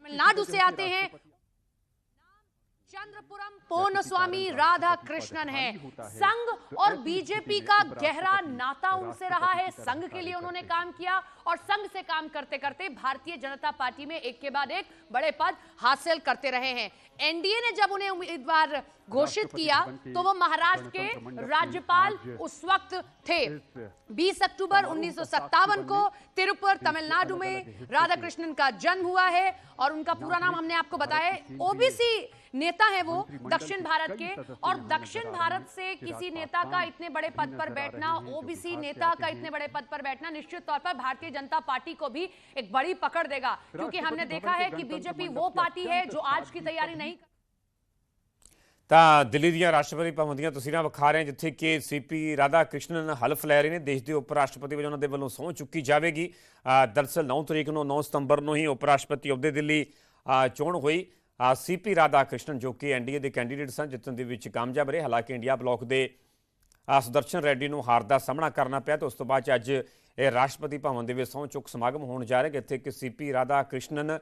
तमिलनाडु से आते हैं चंद्रपुरम पूर्ण स्वामी राधा कृष्णन है। संघ और बीजेपी का गहरा नाता उनसे रहा है। संघ के लिए उन्होंने काम किया और संघ से काम करते करते भारतीय जनता पार्टी में एक के बाद एक बड़े पद हासिल करते रहे हैं। एनडीए ने जब उन्हें उम्मीदवार घोषित किया तो वो महाराष्ट्र के राज्यपाल उस वक्त थे। 20 अक्टूबर उन्नीस सौ सत्तावन को तिरुपुर तमिलनाडु में राधाकृष्णन का जन्म हुआ है और उनका पूरा नाम हमने आपको बताया ओबीसी नेता है वो दक्षिण भारत के और दक्षिण भारत से किसी नेता का इतने बड़े पद पर बैठना ओबीसी नेता का इतने बड़े पद पर बैठना निश्चित तौर पर भारतीय जनता पार्टी को भी एक बड़ी पकड़ देगा क्योंकि हमने देखा है कि बीजेपी वो पार्टी है जो आज की तैयारी नहीं ਤਾਂ ਦਿੱਲੀ ਦੀਆਂ ਰਾਸ਼ਟਰਪਤੀ ਭਵਨ ਦੀਆਂ ਤਸਵੀਰਾਂ ਵਿਖਾ ਰਹੇ ਹਾਂ ਜਿੱਥੇ ਕਿ ਸੀਪੀ ਰਾਧਾ ਕ੍ਰਿਸ਼ਨਨ ਹਲਫ ਲੈ ਰਹੇ ਨੇ ਦੇਸ਼ ਦੇ ਉਪ ਰਾਸ਼ਟਰਪਤੀ ਵਜੋਂ ਉਹਨਾਂ ਦੇ ਵੱਲੋਂ ਸਹੁੰ ਚੁੱਕੀ ਜਾਵੇਗੀ ਅ, ਦਰਅਸਲ 9 ਤਰੀਕ ਨੂੰ 9 ਸਤੰਬਰ ਨੂੰ ਹੀ ਉਪ ਰਾਸ਼ਟਰਪਤੀ ਅਹੁਦੇ ਦੇ ਲਈ ਅ, ਚੋਣ ਹੋਈ ਅ, ਸੀਪੀ ਰਾਧਾ ਕ੍ਰਿਸ਼ਨਨ ਜੋ ਕਿ ਐਨਡੀਏ ਦੇ ਕੈਂਡੀਡੇਟ ਸਨ ਜਿੱਤਣ ਦੇ ਵਿੱਚ ਕਾਮਯਾਬ ਰਹੇ। ਹਾਲਾਂਕਿ ਇੰਡੀਆ ਬਲਾਕ ਦੇ ਸੁਦਰਸ਼ਨ ਰੈਡੀ ਨੂੰ ਹਾਰ ਦਾ ਸਾਹਮਣਾ ਕਰਨਾ ਪਿਆ ਤੇ ਉਸ ਤੋਂ ਬਾਅਦ 'ਚ ਅੱਜ ਇਹ ਰਾਸ਼ਟਰਪਤੀ ਭਵਨ ਦੇ ਵਿੱਚ ਸਹੁੰ ਚੁੱਕ ਸਮਾਗਮ ਹੋਣ ਜਾ ਰਿਹਾ ਜਿੱਥੇ ਕਿ ਸੀਪੀ ਰਾਧਾ ਕ੍ਰਿਸ਼ਨਨ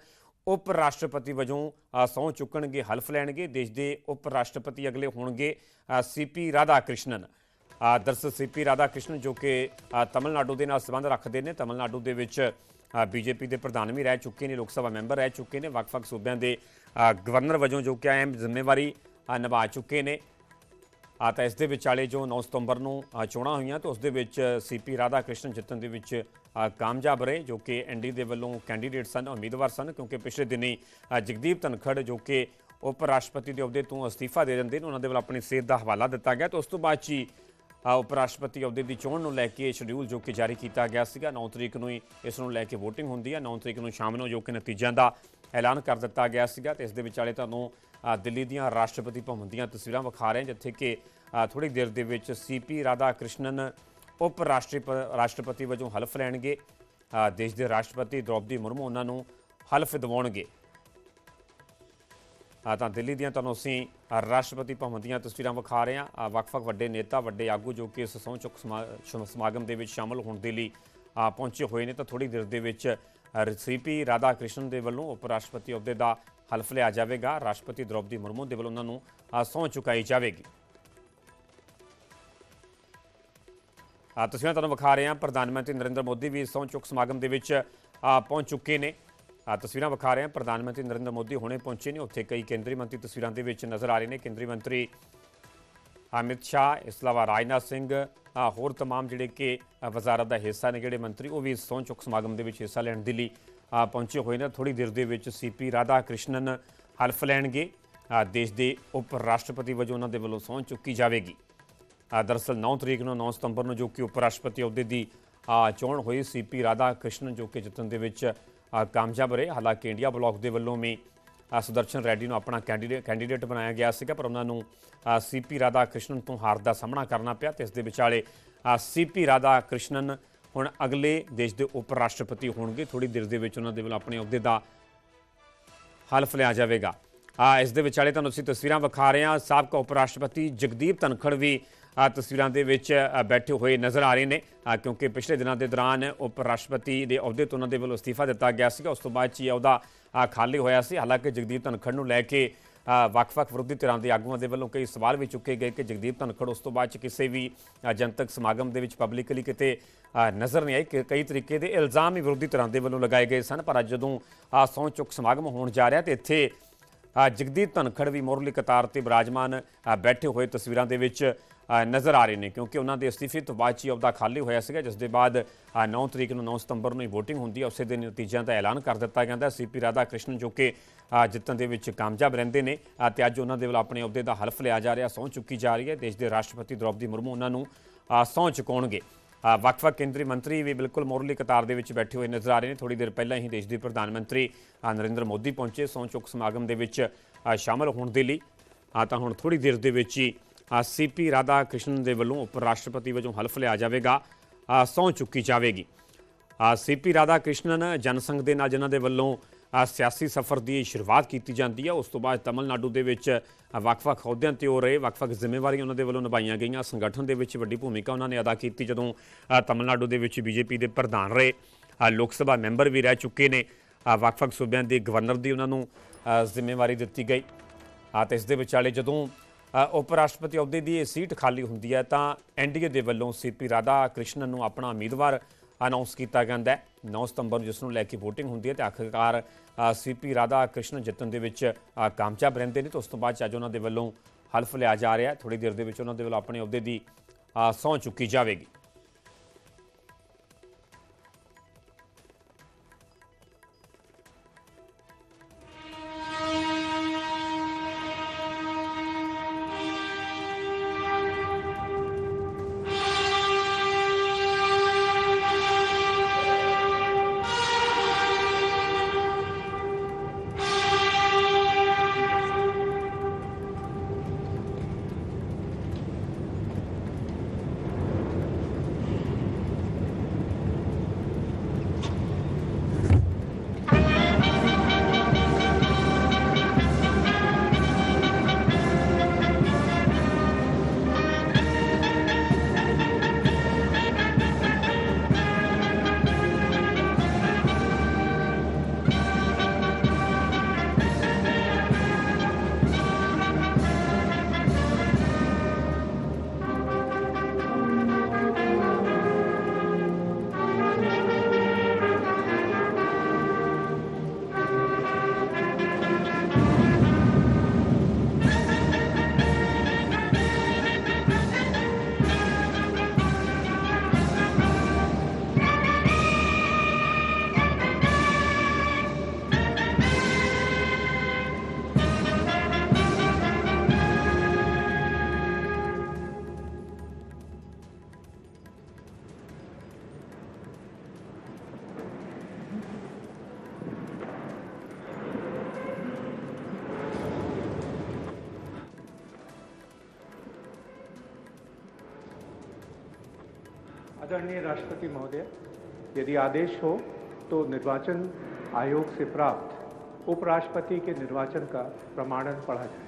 ਉਪ ਰਾਸ਼ਟਰਪਤੀ ਵਜੋਂ ਸਹੁੰ ਚੁੱਕਣਗੇ ਹਲਫ ਲੈਣਗੇ। ਦੇਸ਼ ਦੇ ਉਪ ਰਾਸ਼ਟਰਪਤੀ ਅਗਲੇ ਹੋਣਗੇ ਅ, ਸੀਪੀ ਰਾਧਾ ਕ੍ਰਿਸ਼ਨਨ ਅ, ਦਰਅਸਲ ਸੀਪੀ ਰਾਧਾ ਕ੍ਰਿਸ਼ਨਨ ਜੋ ਕਿ ਅ, ਤਮਿਲਨਾਡੂ ਦੇ ਨਾਲ ਸੰਬੰਧ ਰੱਖਦੇ ਨੇ। ਤਮਿਲਨਾਡੂ ਦੇ ਵਿੱਚ ਬੀਜੇਪੀ ਦੇ ਪ੍ਰਧਾਨ ਵੀ ਰਹਿ ਚੁੱਕੇ ਨੇ ਲੋਕ ਸਭਾ ਮੈਂਬਰ ਰਹਿ ਚੁੱਕੇ ਨੇ। ਵੱਖ-ਵੱਖ ਸੂਬਿਆਂ ਦੇ ਗਵਰਨਰ ਵਜੋਂ ਜੋ ਕਿ ਅਹਿਮ ਜ਼ਿੰਮੇਵਾਰੀ ਨਿਭਾ ਚੁੱਕੇ ਨੇ। ਆ ਤਾਂ ਇਸ ਦੇ ਵਿਚਾਲੇ ਜੋ 9 ਸਤੰਬਰ ਨੂੰ ਚੋਣਾਂ ਹੋਈਆਂ ਤੇ ਉਸ ਦੇ ਵਿੱਚ ਸੀਪੀ ਰਾਧਾ ਕ੍ਰਿਸ਼ਨ ਜਿੱਤਣ ਦੇ ਵਿੱਚ ਕਾਮਯਾਬ ਰਹੇ ਜੋ ਕਿ ਐਨਡੀ ਦੇ ਵੱਲੋਂ ਕੈਂਡੀਡੇਟ ਸਨ ਉਮੀਦਵਾਰ ਸਨ ਕਿਉਂਕਿ ਪਿਛਲੇ ਦਿਨੀ ਅ, ਜਗਦੀਪ ਧਨਖੜ ਜੋ ਕਿ ਉਪ ਰਾਸ਼ਟਰਪਤੀ ਦੇ ਅਹੁਦੇ ਤੋਂ ਅਸਤੀਫਾ ਦੇ ਦਿੰਦੇ ਨੇ ਉਹਨਾਂ ਦੇ ਵੱਲ ਆਪਣੀ ਸਿਹਤ ਦਾ ਹਵਾਲਾ ਦਿੱਤਾ ਗਿਆ। ਤੇ ਉਸ ਤੋਂ ਬਾਅਦ 'ਚ ਹੀ ਉਪ ਰਾਸ਼ਟਰਪਤੀ ਅਹੁਦੇ ਦੀ ਚੋਣ ਨੂੰ ਲੈ ਕੇ ਸ਼ਡਿਊਲ ਜੋ ਕਿ ਜਾਰੀ ਕੀਤਾ ਗਿਆ ਸੀਗਾ। 9 ਤਰੀਕ ਨੂੰ ਹੀ ਇਸ ਨੂੰ ਲੈ ਕੇ VOTING ਹੁੰਦੀ ਹੈ 9 ਤਰੀਕ ਨੂੰ ਸ਼ਾਮ ਨੂੰ ਜੋ ਕਿ ਨਤੀਜਿਆਂ ਦਾ ਐਲਾਨ ਕਰ ਦਿੱਤਾ ਗਿਆ ਸੀਗਾ ਤੇ ਇਸ ਦੇ ਵਿਚਾਲੇ ਤੁਹਾਨੂੰ ਦਿੱਲੀ ਦੀਆਂ ਰਾਸ਼ਟਰਪਤੀ ਭਵਨ ਦੀਆਂ ਤਸਵੀਰਾਂ ਵਿਖਾ ਰਹੇ ਹਾਂ, ਜਿੱਥੇ ਕਿ ਥੋੜੀ ਦੇਰ ਦੇ ਵਿੱਚ ਸੀਪੀ ਰਾਧਾ ਕ੍ਰਿਸ਼ਨਨ ਉਪ ਰਾਸ਼ਟਰੀ- ਰਾਸ਼ਟਰਪਤੀ ਵਜੋਂ ਹਲਫ ਲੈਣਗੇ। ਦੇਸ਼ ਦੇ ਰਾਸ਼ਟਰਪਤੀ ਦ੍ਰੋਪਦੀ ਮੁਰਮੂ ਉਹਨਾਂ ਨੂੰ ਹਲਫ ਦਿਵਾਉਣਗੇ। ਆ ਤਾਂ ਦਿੱਲੀ ਦੀਆਂ ਤੁਹਾਨੂੰ ਅਸੀਂ ਰਾਸ਼ਟਰਪਤੀ ਭਵਨ ਦੀਆਂ ਤਸਵੀਰਾਂ ਵਿਖਾ ਰਹੇ ਹਾਂ। ਵੱਖ-ਵੱਖ ਵੱਡੇ ਨੇਤਾ, ਵੱਡੇ ਆਗੂ ਜੋ ਕਿ ਇਸ ਸਹੁੰ ਚੁੱਕ ਸਮਾ- ਸਮਾਗਮ ਦੇ ਵਿੱਚ ਸ਼ਾਮਲ ਹੋਣ ਦੇ ਲਈ ਪਹੁੰਚੇ ਹੋਏ ਨੇ, ਤਾਂ ਥੋੜੀ ਦੇਰ ਦੇ ਵਿੱਚ ਅ, ਸੀਪੀ ਰਾਧਾ ਕ੍ਰਿਸ਼ਨ ਦੇ ਵੱਲੋਂ ਉਪ ਰਾਸ਼ਟਰਪਤੀ ਅਹੁਦੇ ਦਾ ਹਲਫ ਲਿਆ ਜਾਵੇਗਾ। ਰਾਸ਼ਟਰਪਤੀ ਦ੍ਰੋਪਦੀ ਮੁਰਮੂ ਦੇ ਵੱਲੋਂ ਉਹਨਾਂ ਨੂੰ ਸਹੁੰ ਚੁਕਾਈ ਜਾਵੇਗੀ। ਆ ਤਸਵੀਰਾਂ ਤੁਹਾਨੂੰ ਵਿਖਾ ਰਹੇ ਹਾਂ ਪ੍ਰਧਾਨ ਮੰਤਰੀ ਨਰਿੰਦਰ ਮੋਦੀ ਵੀ ਸਹੁੰ ਚੁੱਕ ਸਮਾਗਮ ਦੇ ਵਿੱਚ ਪਹੁੰਚ ਚੁੱਕੇ ਨੇ। ਆ ਤਸਵੀਰਾਂ ਵਿਖਾ ਰਹੇ ਹਾਂ ਪ੍ਰਧਾਨ ਮੰਤਰੀ ਨਰਿੰਦਰ ਮੋਦੀ ਹੁਣੇ ਪਹੁੰਚੇ ਨੇ। ਉੱਥੇ ਕਈ ਕੇਂਦਰੀ ਮੰਤਰੀ ਤਸਵੀਰਾਂ ਦੇ ਵਿੱਚ ਨਜ਼ਰ ਆ ਰਹੇ ਨੇ। ਕੇਂਦਰੀ ਮੰਤਰੀ ਅਮਿਤ ਸ਼ਾਹ ਇਸ ਤੋਂ ਇਲਾਵਾ ਰਾਜਨਾਥ ਸਿੰਘ ਹੋਰ तमाम ਜਿਹੜੇ ਕਿ ਅ, ਵਜ਼ਾਰਤ ਦਾ ਹਿੱਸਾ ਨੇ ਜਿਹੜੇ ਮੰਤਰੀ ਉਹ ਵੀ ਇਸ ਸਹੁੰ ਚੁੱਕ ਸਮਾਗਮ ਦੇ ਵਿੱਚ ਹਿੱਸਾ ਲੈਣ ਦੇ ਲਈ ਆ, ਪਹੁੰਚੇ ਹੋਏ ਨੇ ਥੋੜੀ ਦੇਰ ਦੇ ਵਿੱਚ ਸੀਪੀ ਰਾਧਾ ਕ੍ਰਿਸ਼ਨਨ ਹਲਫ ਲੈਣਗੇ ਆ, ਦੇਸ਼ ਦੇ ਉਪ ਰਾਸ਼ਟਰਪਤੀ ਵਜੋਂ ਉਹਨਾਂ ਦੇ ਵੱਲੋਂ ਸਹੁੰ ਚੁੱਕੀ ਜਾਵੇਗੀ ਆ, ਦਰਅਸਲ 9 ਤਰੀਕ ਨੂੰ 9 ਸਤੰਬਰ ਨੂੰ ਜੋ ਕਿ ਉਪ ਰਾਸ਼ਟਰਪਤੀ ਅਹੁਦੇ ਦੀ ਆ, ਚੋਣ ਹੋਈ ਸੀਪੀ ਰਾਧਾ ਕ੍ਰਿਸ਼ਨਨ ਜੋ ਕਿ ਜਿੱਤਣ ਦੇ ਵਿੱਚ ਆ, ਕਾਮਯਾਬ ਰਹੇ ਹਾਲਾਂਕਿ ਇੰਡੀਆ ਬਲਾਕ ਦੇ ਵੱਲੋਂ ਵੀ ਆ, ਸੁਦਰਸ਼ਨ ਰੈਡੀ ਨੂੰ ਆਪਣਾ ਕੈਂਡੀਡੇਟ ਕੈਂਡੀਡੇਟ ਬਣਾਇਆ ਗਿਆ ਸੀਗਾ, ਪਰ ਉਹਨਾਂ ਨੂੰ ਸੀਪੀ ਰਾਧਾ ਕ੍ਰਿਸ਼ਨਨ ਤੋਂ ਹਾਰ ਦਾ ਸਾਹਮਣਾ ਕਰਨਾ ਪਿਆ ਤੇ ਇਸ ਦੇ ਵਿਚਾਲੇ ਸੀਪੀ ਰਾਧਾ ਕ੍ਰਿਸ਼ਨਨ ਹੁਣ ਅਗਲੇ ਦੇਸ਼ ਦੇ ਉਪ ਰਾਸ਼ਟਰਪਤੀ ਹੋਣਗੇ। ਥੋੜੀ ਦੇਰ ਦੇ ਵਿੱਚ ਉਹਨਾਂ ਦੇ ਵੱਲੋਂ ਆਪਣੇ ਅਹੁਦੇ ਦਾ ਹਲਫ ਲਿਆ ਜਾਵੇਗਾ। ਆ ਇਸ ਦੇ ਵਿਚਾਲੇ ਤੁਹਾਨੂੰ ਅਸੀਂ ਤਸਵੀਰਾਂ ਵਿਖਾ ਰਹੇ ਹਾਂ। ਸਾਬਕਾ ਉਪ ਰਾਸ਼ਟਰਪਤੀ ਜਗਦੀਪ ਧਨਖੜ ਵੀ ਤਸਵੀਰਾਂ ਦੇ ਵਿੱਚ ਬੈਠੇ ਹੋਏ ਨਜ਼ਰ ਆ ਰਹੇ ਨੇ ਕਿਉਂਕਿ ਪਿਛਲੇ ਦਿਨਾਂ ਦੇ ਦੌਰਾਨ ਉਪ ਰਾਸ਼ਟਰਪਤੀ ਦੇ ਅਹੁਦੇ ਤੋਂ ਉਹਨਾਂ ਦੇ ਵੱਲੋਂ ਅਸਤੀਫਾ ਦਿੱਤਾ ਗਿਆ ਸੀਗਾ। ਉਸ ਤੋਂ ਬਾਅਦ 'ਚ ਇਹ ਅਹੁਦਾ ਖਾਲੀ ਹੋਇਆ ਸੀ। ਹਾਲਾਂਕਿ ਜਗਦੀਪ ਧਨਖੜ ਨੂੰ ਲੈ ਕੇ ਵੱਖ-ਵੱਖ ਵਿਰੋਧੀ ਧਿਰਾਂ ਦੇ ਆਗੂਆਂ ਦੇ ਵੱਲੋਂ ਕਈ ਸਵਾਲ ਵੀ ਚੁੱਕੇ ਗਏ ਕਿ ਜਗਦੀਪ ਧਨਖੜ ਉਸ ਤੋਂ ਬਾਅਦ 'ਚ ਕਿਸੇ ਵੀ ਜਨਤਕ ਸਮਾਗਮ ਦੇ ਵਿੱਚ ਪਬਲਿਕਲੀ ਕਿਤੇ ਨਜ਼ਰ ਨਹੀਂ ਆਈ। ਕਿ ਕਈ ਤਰੀਕੇ ਦੇ ਇਲਜ਼ਾਮ ਹੀ ਵਿਰੋਧੀ ਧਿਰਾਂ ਦੇ ਵੱਲੋਂ ਲਗਾਏ ਗਏ ਸਨ, ਪਰ ਅੱਜ ਜਦੋਂ ਆ ਸਹੁੰ ਚੁੱਕ ਸਮਾਗਮ ਹੋਣ ਜਾ ਰਿਹਾ ਤੇ ਇੱਥੇ ਜਗਦੀਪ ਧਨਖੜ ਵੀ ਮੋਰਲੀ ਕਤਾਰ ਤੇ ਬਿਰਾਜਮਾਨ ਬੈਠੇ ਹੋਏ ਤਸਵੀਰਾਂ ਦੇ ਵਿੱਚ ਨਜ਼ਰ ਆ ਰਹੇ ਨੇ ਕਿਉਂਕਿ ਉਹਨਾਂ ਦੇ ਅਸਤੀਫੇ ਤੋਂ ਬਾਅਦ 'ਚ ਹੀ ਅਹੁਦਾ ਖਾਲੀ ਹੋਇਆ ਸੀਗਾ ਜਿਸ ਦੇ ਬਾਅਦ ਅ, 9 ਤਰੀਕ ਨੂੰ 9 ਸਤੰਬਰ ਨੂੰ ਹੀ VOTING ਹੁੰਦੀ ਹੈ। ਉਸੇ ਦਿਨ ਨਤੀਜਿਆਂ ਦਾ ਐਲਾਨ ਕਰ ਦਿੱਤਾ ਜਾਂਦਾ ਸੀਪੀ ਰਾਧਾ ਕ੍ਰਿਸ਼ਨ ਜੋ ਕਿ ਜਿੱਤਣ ਦੇ ਵਿੱਚ ਕਾਮਯਾਬ ਰਹਿੰਦੇ ਨੇ ਅ, ਤੇ ਅੱਜ ਉਹਨਾਂ ਦੇ ਵੱਲ ਆਪਣੇ ਅਹੁਦੇ ਦਾ ਹਲਫ ਲਿਆ ਜਾ ਰਿਹਾ ਸਹੁੰ ਚੁੱਕੀ ਜਾ ਰਹੀ ਹੈ। ਦੇਸ਼ ਦੇ ਰਾਸ਼ਟਰਪਤੀ ਦ੍ਰੋਪਦੀ ਮੁਰਮੂ ਉਹਨਾਂ ਨੂੰ ਅ, ਸਹੁੰ ਚੁਕਾਉਣਗੇ। ਵੱਖ-ਵੱਖ ਕੇਂਦਰੀ ਮੰਤਰੀ ਵੀ ਬਿਲਕੁਲ ਮੋਰਲੀ ਕਤਾਰ ਦੇ ਵਿੱਚ ਬੈਠੇ ਹੋਏ ਨਜ਼ਰ ਆ ਰਹੇ ਨੇ। ਥੋੜੀ ਦੇਰ ਪਹਿਲਾਂ ਹੀ ਦੇਸ਼ ਦੇ ਪ੍ਰਧਾਨ ਮੰਤਰੀ ਨਰਿੰਦਰ ਮੋਦੀ ਪਹੁੰਚੇ ਸਹੁੰ ਚੁੱਕ ਸਮਾਗਮ ਦੇ ਵਿੱਚ ਸ਼ਾਮਲ ਹੋਣ ਦੇ ਲਈ। ਆ ਤਾਂ ਹੁਣ ਥੋੜੀ ਦੇਰ ਦੇ ਵਿੱਚ ਹੀ ਸੀਪੀ ਰਾਧਾ ਕ੍ਰਿਸ਼ਨ ਦੇ ਵੱਲੋਂ ਉਪ ਰਾਸ਼ਟਰਪਤੀ ਵਜੋਂ ਹਲਫ ਲਿਆ ਜਾਵੇਗਾ ਅ, ਸਹੁੰ ਚੁੱਕੀ ਜਾਵੇਗੀ। ਸੀਪੀ ਰਾਧਾ ਕ੍ਰਿਸ਼ਨਨ ਜਨਸੰਘ ਦੇ ਨਾਲ ਜਿਨ੍ਹਾਂ ਦੇ ਵੱਲੋਂ ਸਿਆਸੀ ਸਫ਼ਰ ਦੀ ਸ਼ੁਰੂਆਤ ਕੀਤੀ ਜਾਂਦੀ ਹੈ ਉਸ ਤੋਂ ਬਾਅਦ ਤਮਿਲਨਾਡੂ ਦੇ ਵਿੱਚ ਵੱਖ-ਵੱਖ ਅਹੁਦਿਆਂ ਤੇ ਉਹ ਰਹੇ ਵੱਖ-ਵੱਖ ਜ਼ਿੰਮੇਵਾਰੀਆਂ ਉਹਨਾਂ ਦੇ ਵੱਲੋਂ ਨਿਭਾਈਆਂ ਗਈਆਂ। ਸੰਗਠਨ ਦੇ ਵਿੱਚ ਵੱਡੀ ਭੂਮਿਕਾ ਉਹਨਾਂ ਨੇ ਅਦਾ ਕੀਤੀ ਜਦੋਂ ਤਮਿਲਨਾਡੂ ਦੇ ਵਿੱਚ ਬੀਜੇਪੀ ਦੇ ਪ੍ਰਧਾਨ ਰਹੇ। ਲੋਕ ਸਭਾ ਮੈਂਬਰ ਵੀ ਰਹਿ ਚੁੱਕੇ ਨੇ। ਵੱਖ-ਵੱਖ ਸੂਬਿਆਂ ਦੇ ਗਵਰਨਰ ਦੀ ਉਹਨਾਂ ਨੂੰ ਜ਼ਿੰਮੇਵਾਰੀ ਦਿੱਤੀ ਗਈ। ਆ ਤੇ ਇਸ ਦੇ ਵਿਚਾਲੇ ਜਦੋਂ ਉਪ ਰਾਸ਼ਟਰਪਤੀ ਅਹੁਦੇ ਦੀ ਇਹ ਸੀਟ ਖਾਲੀ ਹੁੰਦੀ ਹੈ ਤਾਂ ਐਨਡੀਏ ਦੇ ਵੱਲੋਂ ਸੀਪੀ ਰਾਧਾ ਕ੍ਰਿਸ਼ਨਨ ਨੂੰ ਆਪਣਾ ਉਮੀਦਵਾਰ ਅਨਾਉਂਸ ਕੀਤਾ ਜਾਂਦਾ ਹੈ। 9 ਸਤੰਬਰ ਨੂੰ ਜਿਸ ਨੂੰ ਲੈ ਕੇ VOTING ਹੁੰਦੀ ਹੈ ਤੇ ਆਖਰਕਾਰ ਸੀਪੀ ਰਾਧਾ ਕ੍ਰਿਸ਼ਨਨ ਜਿੱਤਣ ਦੇ ਵਿੱਚ ਕਾਮਯਾਬ ਰਹਿੰਦੇ ਨੇ ਤੇ ਉਸ ਤੋਂ ਬਾਅਦ 'ਚ ਅੱਜ ਉਹਨਾਂ ਦੇ ਵੱਲੋਂ ਹਲਫ ਲਿਆ ਜਾ ਰਿਹਾ ਹੈ। ਥੋੜੀ ਦੇਰ ਦੇ ਵਿੱਚ ਉਹਨਾਂ ਦੇ ਵੱਲੋਂ ਆਪਣੇ ਅਹੁਦੇ ਦੀ ਅ, ਸਹੁੰ ਚੁੱਕੀ ਜਾਵੇਗੀ। आदरणीय राष्ट्रपति महोदय, यदि आदेश हो तो निर्वाचन आयोग से प्राप्त उपराष्ट्रपति के निर्वाचन का प्रमाणन पढ़ा जाए।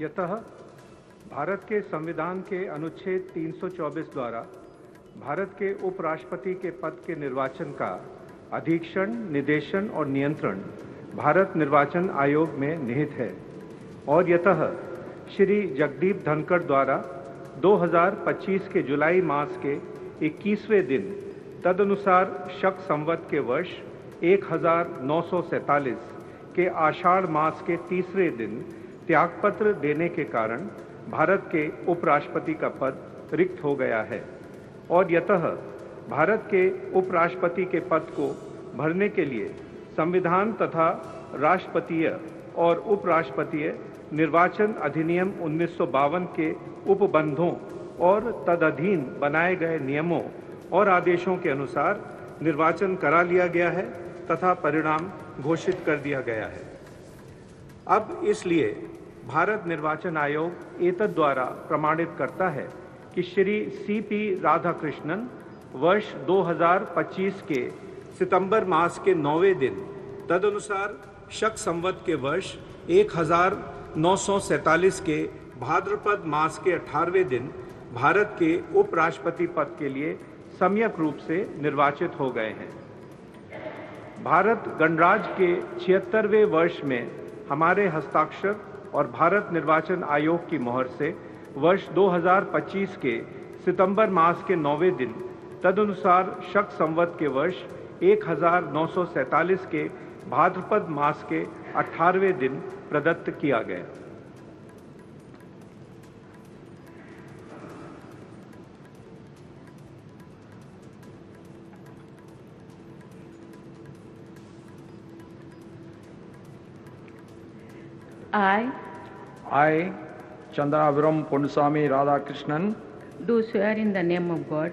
यतः भारत के संविधान के अनुच्छेद 324 द्वारा भारत के उपराष्ट्रपति के पद के निर्वाचन का अधीक्षण, निदेशन और नियंत्रण भारत निर्वाचन आयोग में निहित है। और यतः श्री जगदीप धनखड़ द्वारा 2025 के जुलाई मास के 21वें दिन तदनुसार शक संवत के वर्ष 1947 के आषाढ़ मास के तीसरे दिन त्यागपत्र देने के कारण भारत के उपराष्ट्रपति का पद रिक्त हो गया है। और यतः भारत के उपराष्ट्रपति के पद को भरने के लिए संविधान तथा राष्ट्रपतीय और उपराष्ट्रपतीय निर्वाचन अधिनियम उन्नीस सौ बावन के उपबंधों और तदधीन बनाए गए नियमों और आदेशों के अनुसार निर्वाचन करा लिया गया है तथा परिणाम घोषित कर दिया गया है। अब इसलिए भारत निर्वाचन आयोग एतद द्वारा प्रमाणित करता है कि श्री सी पी राधाकृष्णन वर्ष 2025 के सितंबर मास के नौवे दिन, तदनुसार शक संवत के वर्ष 1947 के भाद्रपद मास के 18वें दिन भारत के उपराष्ट्रपति पद के लिए सम्यक रूप से निर्वाचित हो गए हैं। भारत गणराज्य के छिहत्तरवें वर्ष में हमारे हस्ताक्षर और भारत निर्वाचन आयोग की मोहर से वर्ष 2025 के सितंबर मास के नौवे दिन तदनुसार शक संवत के वर्ष एक के भाद्रपद मास के 18वें दिन प्रदत्त किया गया। I I Chandrapuram Ponnusamy Radhakrishnan do swear in the name of God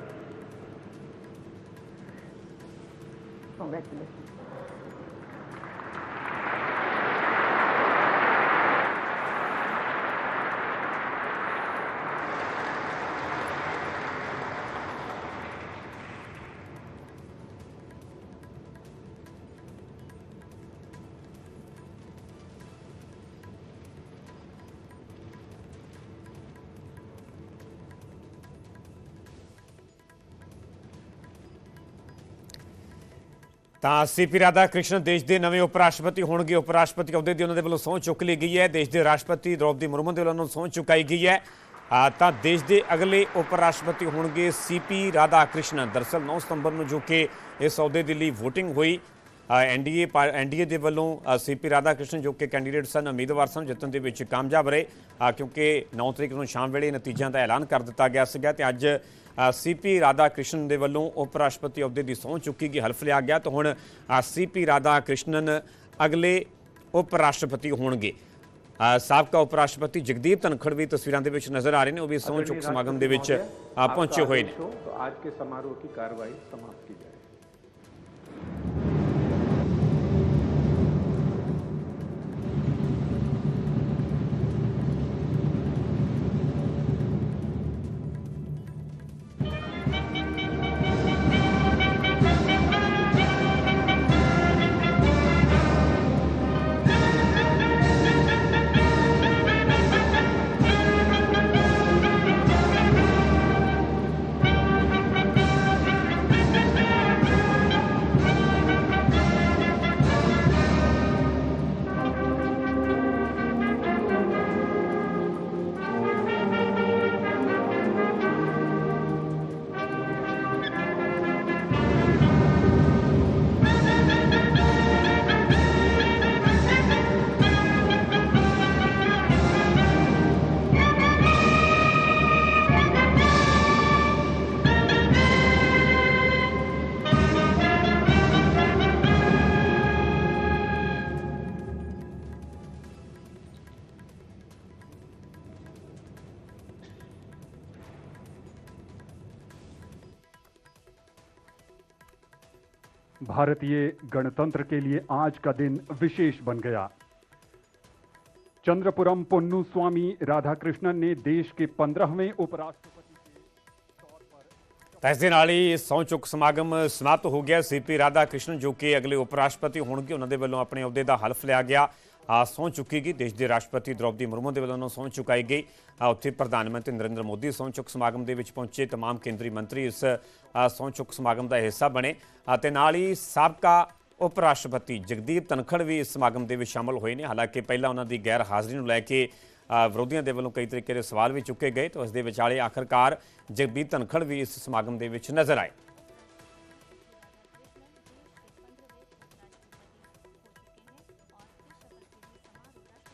Congratulations. ਤਾਂ ਸੀਪੀ ਰਾਧਾ ਕ੍ਰਿਸ਼ਨ ਦੇਸ਼ ਦੇ ਨਵੇਂ ਉਪ ਰਾਸ਼ਟਰਪਤੀ ਹੋਣਗੇ। ਉਪ ਰਾਸ਼ਟਰਪਤੀ ਅਹੁਦੇ ਦੀ ਉਹਨਾਂ ਦੇ ਵੱਲੋਂ ਸਹੁੰ ਚੁੱਕ ਲਈ ਗਈ ਹੈ। ਦੇਸ਼ ਦੇ ਰਾਸ਼ਟਰਪਤੀ ਦ੍ਰੋਪਦੀ ਮੁਰਮੂ ਦੇ ਵੱਲੋਂ ਸਹੁੰ ਚੁਕਾਈ ਗਈ ਹੈ। ਤਾਂ ਦੇਸ਼ ਦੇ ਅਗਲੇ ਉਪ ਰਾਸ਼ਟਰਪਤੀ ਹੋਣਗੇ ਸੀਪੀ ਰਾਧਾ ਕ੍ਰਿਸ਼ਨ। ਦਰਸਲ 9 ਸਤੰਬਰ ਨੂੰ ਜੋ ਕਿ ਇਸ ਅਹੁਦੇ ਦੇ ਲਈ VOTING ਹੋਈ। ਐਨਡੀਏ ਐਨਡੀਏ ਦੇ ਵੱਲੋਂ ਸੀਪੀ ਰਾਧਾ ਕ੍ਰਿਸ਼ਨ ਜੋ ਕਿ ਕੈਂਡੀਡੇਟ ਸਨ ਉਮੀਦਵਾਰ ਸਨ ਜਿੱਤਣ ਦੇ ਵਿੱਚ ਕਾਮਯਾਬ ਰਹੇ। ਕਿਉਂਕਿ 9 ਤਰੀਕ ਨੂੰ ਸ਼ਾਮ ਵੇਲੇ ਨਤੀਜਿਆਂ ਦਾ ਐਲਾਨ ਕਰ ਦਿੱਤਾ ਗਿਆ ਸੀਗਾ ਤੇ ਅੱਜ ਸੀਪੀ ਰਾਧਾ ਕ੍ਰਿਸ਼ਨ ਦੇ ਵੱਲੋਂ ਉਪ ਰਾਸ਼ਟਰਪਤੀ ਅਹੁਦੇ ਦੀ ਸਹੁੰ ਚੁੱਕੀ ਗਈ ਹਲਫ ਲਿਆ ਗਿਆ ਤਾਂ ਹੁਣ ਸੀਪੀ ਰਾਧਾ ਕ੍ਰਿਸ਼ਨਨ ਅਗਲੇ ਉਪ ਰਾਸ਼ਟਰਪਤੀ ਹੋਣਗੇ। ਸਾਬਕਾ ਉਪ ਰਾਸ਼ਟਰਪਤੀ ਜਗਦੀਪ ਧਨਖੜ ਵੀ ਤਸਵੀਰਾਂ ਦੇ ਵਿੱਚ ਨਜ਼ਰ ਆ ਰਹੇ ਨੇ ਉਹ ਵੀ ਸਹੁੰ ਚੁੱਕ ਸਮਾਗਮ ਦੇ ਵਿੱਚ ਪਹੁੰਚੇ ਹੋਏ ਨੇ। ਅੱਜ ਕੇ ਸਮਾਰੋਹ ਦੀ ਕਾਰਵਾਈ ਸਮਾਪਤ ਕੀਤੀ भारतीय गणतंत्र के लिए आज का दिन विशेष बन गया चंद्रपुरम पोन्नु स्वामी राधाकृष्णन ने देश के पंद्रहवें उपराष्ट्रपति ਤਾਂ ਇਸ ਦੇ ਨਾਲ ਹੀ ਸਹੁੰ ਚੁੱਕ ਸਮਾਗਮ ਸਮਾਪਤ ਹੋ ਗਿਆ ਸੀਪੀ ਰਾਧਾ ਕ੍ਰਿਸ਼ਨ ਜੋ ਕਿ ਅਗਲੇ ਉਪ ਰਾਸ਼ਟਰਪਤੀ ਹੋਣਗੇ ਉਹਨਾਂ ਦੇ ਵੱਲੋਂ ਆਪਣੇ ਅਹੁਦੇ ਦਾ ਹਲਫ ਲਿਆ ਗਿਆ ਆ ਸਹੁੰ ਚੁੱਕੀ ਗਈ ਦੇਸ਼ ਦੇ ਰਾਸ਼ਟਰਪਤੀ ਦ੍ਰੌਪਦੀ ਮੁਰਮੂ ਦੇ ਵੱਲੋਂ ਉਹਨਾਂ ਨੂੰ ਸਹੁੰ ਚੁਕਾਈ ਗਈ ਆ ਉੱਥੇ ਪ੍ਰਧਾਨ ਮੰਤਰੀ ਨਰਿੰਦਰ ਮੋਦੀ ਸਹੁੰ ਚੁੱਕ ਸਮਾਗਮ ਦੇ ਵਿੱਚ ਪਹੁੰਚੇ तमाम ਕੇਂਦਰੀ ਮੰਤਰੀ ਇਸ ਆ, ਸਹੁੰ ਚੁੱਕ ਸਮਾਗਮ ਦਾ ਹਿੱਸਾ ਬਣੇ ਆ ਤੇ ਨਾਲ ਹੀ ਸਾਬਕਾ ਉਪ ਰਾਸ਼ਟਰਪਤੀ ਜਗਦੀਪ ਧਨਖੜ ਵੀ ਇਸ ਸਮਾਗਮ ਦੇ ਵਿੱਚ ਸ਼ਾਮਲ ਹੋਏ ਨੇ ਹਾਲਾਂਕਿ ਪਹਿਲਾਂ ਉਹਨਾਂ ਦੀ ਗੈਰ ਹਾਜ਼ਰੀ ਨੂੰ ਲੈ ਕੇ ਅ, ਵਿਰੋਧੀਆਂ ਦੇ ਵੱਲੋਂ ਕਈ ਤਰੀਕੇ ਦੇ ਸਵਾਲ ਵੀ ਚੁੱਕੇ ਗਏ ਤਾਂ ਉਸ ਦੇ ਵਿਚਾਲੇ ਆਖਰਕਾਰ ਜਗਦੀਪ ਧਨਖੜ ਵੀ ਇਸ ਸਮਾਗਮ ਦੇ ਵਿੱਚ ਨਜ਼ਰ ਆਏ